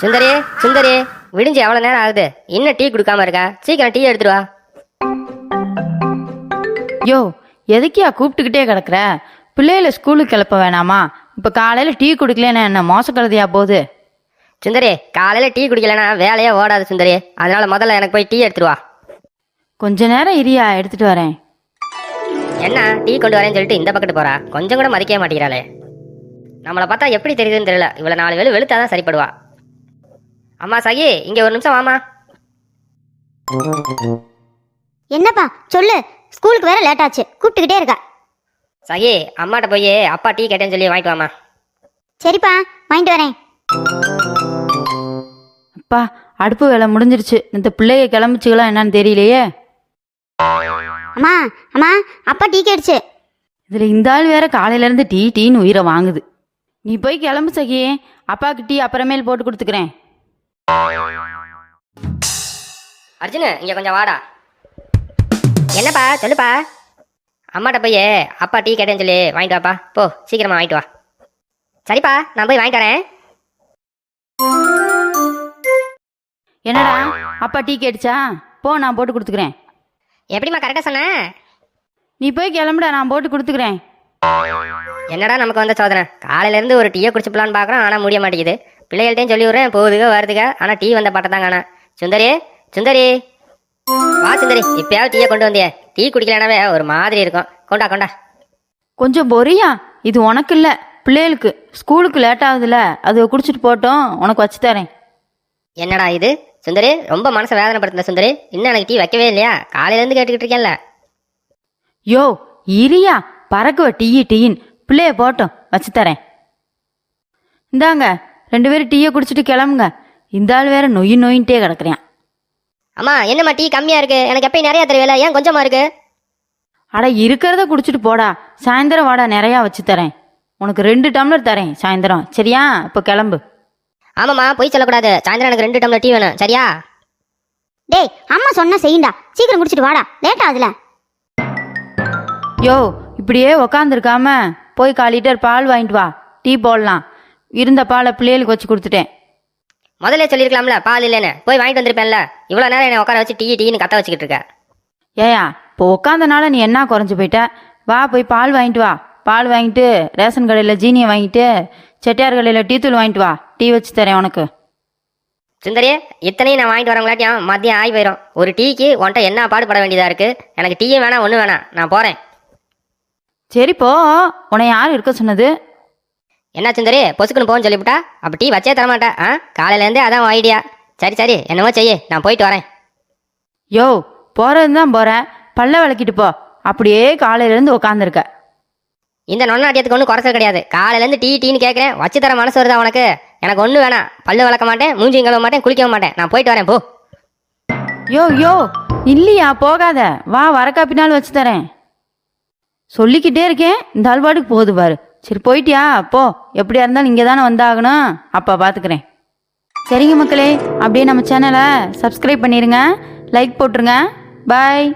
சுந்தரி சுந்தரி விடிஞ்சு எவ்வளோ நேரம் ஆகுது? இன்னும் டீ கொடுக்காம இருக்கா? சீக்கிரம் டீ எடுத்துட்டு வா. யோ எதுக்கியா கூப்பிட்டுக்கிட்டே கிடக்குற? பிள்ளைகளை ஸ்கூலுக்கு கிளப்ப வேணாமா? இப்போ காலையில் டீ குடிக்கலன்னா என்ன மோசக்கழுதியா போகுது? சுந்தரி காலையில் டீ குடிக்கலனா வேலையே ஓடாது சுந்தரி. அதனால முதல்ல எனக்கு போய் டீ எடுத்துட்டு வா. கொஞ்ச நேரம் இரியா எடுத்துட்டு வரேன். என்ன டீ கொண்டு வரேன்னு சொல்லிட்டு இந்த பக்கத்து போறா? கொஞ்சம் கூட மதிக்கவே மாட்டேங்கிறாளே. நம்மளை பார்த்தா எப்படி தெரியுதுன்னு தெரியல. இவ்வளோ நாலு வேலை வெளுத்தாதான் சரிப்படுவா. அம்மா சகி இங்கே ஒரு நிமிஷம் வாமா என்னப்பா சொல்லு. ஸ்கூலுக்கு வேற லேட் ஆச்சு. கூப்பிட்டுக்கிட்டே இருக்கா. சகி அம்மாட்ட போய் அப்பா டீ கேட்டேன்னு சொல்லி வாங்கிட்டு வாமா சரிப்பா வாங்கிட்டு வரேன். அப்பா அடுப்பு வேலை முடிஞ்சிருச்சு. இந்த பிள்ளைய கிளம்பிச்சுகளா என்னன்னு தெரியலையே. அம்மா அம்மா அப்பா டீ கேடுச்சு இதில் இந்த ஆள் வேற காலையிலேருந்து டீ டீன்னு உயிரை வாங்குது. நீ போய் கிளம்பு சகி அப்பாவுக்கு டீ அப்புறமேல் போட்டு கொடுத்துக்கிறேன். அர்ஜுனு இங்கே கொஞ்சம் வாடா. என்னப்பா சொல்லுப்பா. அம்மாட்ட போய் அப்பா டீ கேட்டேன்னு சொல்லி வாங்கிட்டு வாப்பா. போ சீக்கிரமா வாங்கிட்டு வா. சரிப்பா நான் போய் வாங்கிட்டு வரேன். என்னடா அப்பா டீ கேட்டுச்சா? போ நான் போட்டு கொடுத்துக்கிறேன். எப்படிம்மா கரெக்டாக சொன்னேன் நீ போய் கிளம்புடா நான் போட்டு கொடுத்துக்கிறேன். என்னடா நமக்கு வந்த சோதனை? காலையில இருந்து ஒரு டீயை குடிச்சுப்பலான்னு பார்க்குறோம் ஆனால் முடிய மாட்டேங்குது. பிள்ளைகள்ட்டையும் சொல்லி விட்றேன் போகுதுக வருதுக ஆனால் டீ வந்த பாட்டை தான் காணா சுந்தரி சுந்தரி. வா சுந்தரி. இப்பயாவது டீயை கொண்டு வந்தியே. டீ குடிக்கலனாவே ஒரு மாதிரி இருக்கும். கொண்டா கொண்டா. கொஞ்சம் பொரியா இது உனக்கு இல்லை பிள்ளைகளுக்கு ஸ்கூலுக்கு லேட் ஆகுதுல்ல அது குடிச்சிட்டு போட்டோம். உனக்கு வச்சு தரேன். என்னடா இது? சுந்தரி ரொம்ப மனசை வேதனைப்படுத்தின சுந்தரி. இன்னும் எனக்கு டீ வைக்கவே இல்லையா? காலையிலேருந்து கேட்டுக்கிட்டு இருக்கேன்ல. யோ இரியா. பறக்குவ டீயி டீயின். பிள்ளைய போட்டோம். வச்சு தரேன். இந்தாங்க. ரெண்டு பேரும் டீயை குடிச்சிட்டு கிளம்புங்க. இந்த ஆள் வேற நொய் நொயின்ட்டே கிடக்குறேன். அம்மா என்னம்மா டீ கம்மியாக இருக்கு? எனக்கு எப்பயும் நிறையா தெரியல ஏன் கொஞ்சமா இருக்கு? அட இருக்கிறத குடிச்சிட்டு போடா. சாயந்தரம் வாடா நிறையா வச்சு தரேன். உனக்கு ரெண்டு டம்ளர் தரேன் சாயந்தரம். சரியா? இப்போ கிளம்பு. ஆமாம்மா போய் சொல்லக்கூடாது. சாயந்தரம் எனக்கு ரெண்டு டம்ளர் டீ வேணும். சரியா? டேய் அம்மா சொன்னா செய்யுண்டா. சீக்கிரம் குடிச்சிட்டு வாடா. லேட் ஆகுதுல. யோ இப்படியே உக்காந்துருக்காம போய் கால் லிட்டர் பால் வாங்கிட்டு வா. டீ போடலாம். இருந்த பாலை பிள்ளைகளுக்கு வச்சு கொடுத்துட்டேன். முதல்ல சொல்லியிருக்கலாம்ல பால் இல்லைன்னு. போய் வாங்கிட்டு வந்திருப்பேன்ல. இவ்வளோ நேரம் என்னை உட்கார வச்சு டீ டீன்னு கத்த வச்சுக்கிட்டு இருக்க. ஏயா இப்போ உக்காந்தனால நீ என்ன குறைஞ்சு போயிட்ட? வா போய் பால் வாங்கிட்டு வா. பால் வாங்கிட்டு ரேஷன் கடையில் ஜீனியை வாங்கிட்டு செட்டியார் கடையில் டீ தூள் வாங்கிட்டு வா. டீ வச்சு தரேன் உனக்கு. சுந்தரி இத்தனையும் நான் வாங்கிட்டு வரவங்களாட்டியும் மதியம் ஆகி போயிடும் ஒரு டீக்கு உன்ட்ட என்ன பாடுபட வேண்டியதா இருக்கு? எனக்கு டீயும் வேணாம் ஒன்றும் வேணாம். நான் போறேன். சரி போ. உன்னை யார் இருக்க சொன்னது? என்ன சுந்தரி பொசுக்குன்னு போன்னு சொல்லிவிட்டா? அப்போ டீ வச்சே தரமாட்டா. ஆ? காலையிலேருந்தே அதான் ஐடியா சரி சரி என்னமோ செய்யு. நான் போயிட்டு வரேன். யோ போகிறது தான் போகிறேன் பல்ல விளக்கிட்டு போ. அப்படியே காலையிலேருந்து உக்காந்துருக்க. இந்த நொன்னாட்டியத்துக்கு ஒன்றும் குறைச்சல் கிடையாது. காலையிலேருந்து டீ டீன்னு கேட்குறேன். வச்சு தர மனசு வருதா உனக்கு? எனக்கு ஒன்றும் வேணாம். பல்லு வளர்க்க மாட்டேன் மூஞ்சியும் கழுவ மாட்டேன் குளிக்கவும் மாட்டேன். நான் போயிட்டு வரேன் போ. யோ யோ இல்லையா போகாத. வா வரக்கா பின்னால் வச்சு தரேன். சொல்லிக்கிட்டே இருக்கேன். இந்த ஆள்பாட்டுக்கு போகுது பாரு. சரி போயிட்டியா? போ. எப்படியா இருந்தாலும் இங்கே தானே வந்தாகணும். அப்போ பார்த்துக்கிறேன் சரிங்க மக்களே அப்படியே நம்ம சேனலை சப்ஸ்கிரைப் பண்ணிடுங்க லைக் போட்டுருங்க. பாய்